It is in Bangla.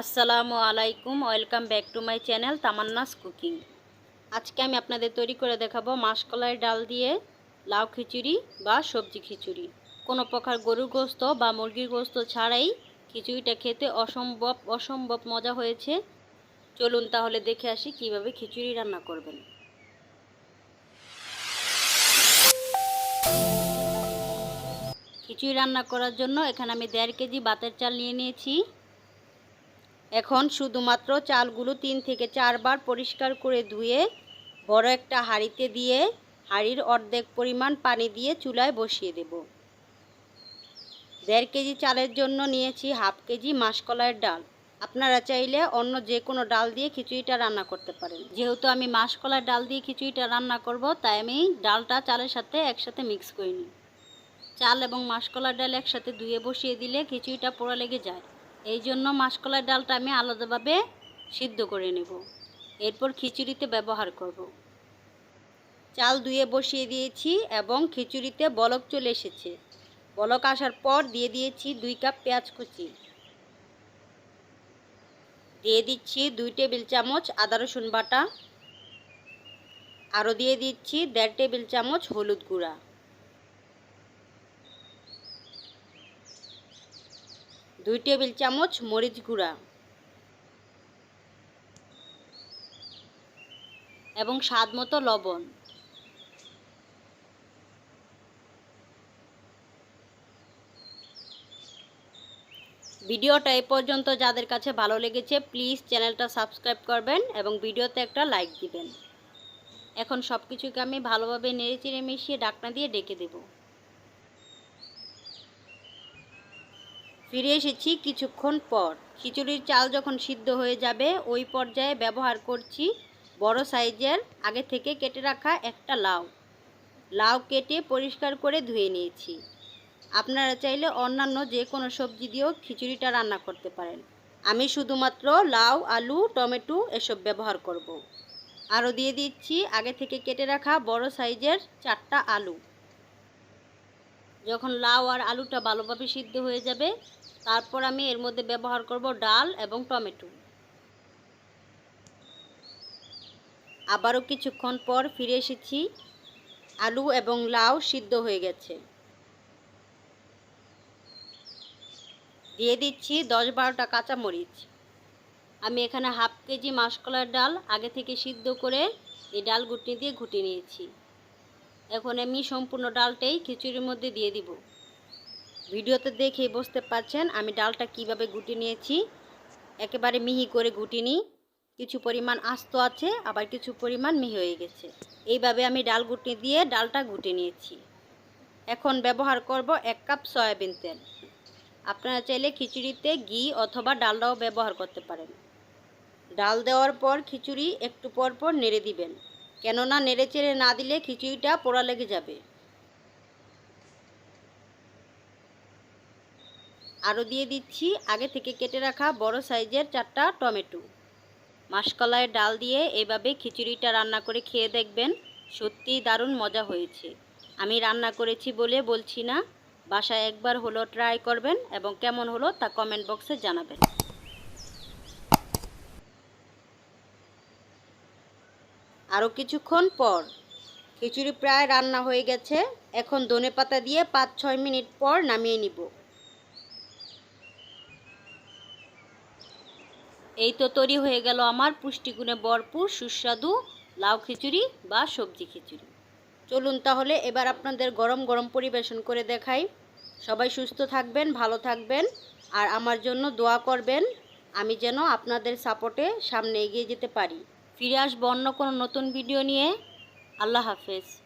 আসসালামু আলাইকুম, welcome back to my channel Tamanna's cooking. আজকে আমি আপনাদের তৈরি করে দেখাবো মাসকলাই ডাল দিয়ে লাউ খিচুড়ি বা সবজি খিচুড়ি। কোনো প্রকার গরুর গোস্ত বা মুরগির গোস্ত ছাড়াই খিচুড়িটা খেতে অসম্ভব অসম্ভব মজা হয়েছে। চলুন তাহলে দেখে আসি কীভাবে খিচুড়ি রান্না করবেন। খিচুড়ি রান্না করার জন্য এখানে আমি দেড় কেজি বাতের চাল নিয়ে নিয়েছি। এখন শুধুমাত্র চালগুলো তিন থেকে চারবার পরিষ্কার করে ধুয়ে, বড় একটা হাঁড়িতে দিয়ে, হাঁড়ির অর্ধেক পরিমাণ পানি দিয়ে চুলায় বসিয়ে দেব। দেড় কেজি চালের জন্য নিয়েছি হাফ কেজি মাসকলাইয়ের ডাল। আপনারা চাইলে অন্য যে কোনো ডাল দিয়ে খিচুড়িটা রান্না করতে পারেন। যেহেতু আমি মাসকলার ডাল দিয়ে খিচুড়িটা রান্না করব, তাই আমি ডালটা চালের সাথে একসাথে মিক্স করে নিই। চাল এবং মাসকলার ডাল একসাথে ধুয়ে বসিয়ে দিলে খিচুড়িটা পোড়া লেগে যায়। এই জন্য মাসকলার ডালটা আমি আলাদাভাবে সিদ্ধ করে নেব। এরপর খিচুড়িতে ব্যবহার করব। চাল ধুয়ে বসিয়ে দিয়েছি এবং খিচুড়িতে বলক চলে এসেছে। বলক আসার পর দিয়ে দিয়েছি দুই কাপ পেঁয়াজ কুচি। দিয়ে দিচ্ছি দুই টেবিল চামচ আদা রসুন বাটা। আরও দিয়ে দিচ্ছি দেড় টেবিল চামচ হলুদ গুঁড়া। দুই টেবিল চামচ মরিচ গুঁড়া এবং স্বাদ মতো লবণ। ভিডিওটা এ পর্যন্ত। যাদের কাছে ভালো লেগেছে, প্লিজ চ্যানেলটা সাবস্ক্রাইব করবেন এবং ভিডিওতে একটা লাইক দিবেন। এখন সব কিছুকে আমি ভালোভাবে নেড়ে চেড়ে মিশিয়ে ডাকনা দিয়ে ডেকে দেবো। ফিরে এসেছি কিছুক্ষণ পর। খিচুড়ির চাল যখন সিদ্ধ হয়ে যাবে, ওই পর্যায়ে ব্যবহার করছি বড় সাইজের, আগে থেকে কেটে রাখা একটা লাউ। লাউ কেটে পরিষ্কার করে ধুয়ে নিয়েছি। আপনারা চাইলে অন্যান্য যে কোনো সবজি দিয়েও খিচুড়িটা রান্না করতে পারেন। আমি শুধুমাত্র লাউ, আলু, টমেটো এসব ব্যবহার করব। আরও দিয়ে দিচ্ছি আগে থেকে কেটে রাখা বড় সাইজের চারটা আলু। যখন লাউ আর আলুটা ভালোভাবে সিদ্ধ হয়ে যাবে তারপর আমি এর মধ্যে ব্যবহার করব ডাল এবং টমেটো। আবারও কিছুক্ষণ পর ফিরে এসেছি। আলু এবং লাউ সিদ্ধ হয়ে গেছে। দিয়ে দিচ্ছি দশ বারোটা কাঁচামরিচ। আমি এখানে হাফ কেজি মাসকলার ডাল আগে থেকে সিদ্ধ করে এই ডাল ঘুটনি দিয়ে ঘুটে নিয়েছি। এখন আমি সম্পূর্ণ ডালটাই খিচুড়ির মধ্যে দিয়ে দিব। ভিডিওতে দেখেই বুঝতে পারছেন আমি ডালটা কীভাবে গুটি নিয়েছি। একেবারে মিহি করে গুটি নিই। কিছু পরিমাণ আস্ত আছে, আবার কিছু পরিমাণ মিহি হয়ে গেছে। এইভাবে আমি ডাল গুটি দিয়ে ডালটা গুটে নিয়েছি। এখন ব্যবহার করব এক কাপ সয়াবিন তেল। আপনারা চাইলে খিচুড়িতে ঘি অথবা ডালটাও ব্যবহার করতে পারেন। ডাল দেওয়ার পর খিচুড়ি একটু পর পর নেড়ে দিবেন। কেননা নেড়ে চেড়ে না দিলে খিচুড়িটা পোড়া লেগে যাবে। আরও দিয়ে দিচ্ছি। আগে থেকে কেটে রাখা বড় সাইজের চারটা টমেটো। মাসকলাইয়ের ডাল দিয়ে এভাবে খিচুড়িটা রান্না করে খেয়ে দেখবেন সত্যিই দারুণ মজা হয়েছে। আমি রান্না করেছি বলে বলছি না। বাসায় একবার হলো ট্রাই করবেন এবং কেমন হলো তা কমেন্ট বক্সে জানাবেন। আরও কিছুক্ষণ পর খিচুড়ি প্রায় রান্না হয়ে গেছে। এখন ধনে পাতা দিয়ে পাঁচ ছয় মিনিট পর নামিয়ে নিব। এই তো তৈরি হয়ে গেল আমার পুষ্টিগুণে ভরপুর সুস্বাদু লাউ খিচুড়ি বা সবজি খিচুড়ি। চলুন তাহলে এবার আপনাদের গরম গরম পরিবেশন করে দেখাই। সবাই সুস্থ থাকবেন, ভালো থাকবেন আর আমার জন্য দোয়া করবেন। আমি যেন আপনাদের সাপোর্টে সামনে এগিয়ে যেতে পারি। ফিরে আসব অন্য কোনো নতুন ভিডিও নিয়ে। আল্লাহ হাফেজ।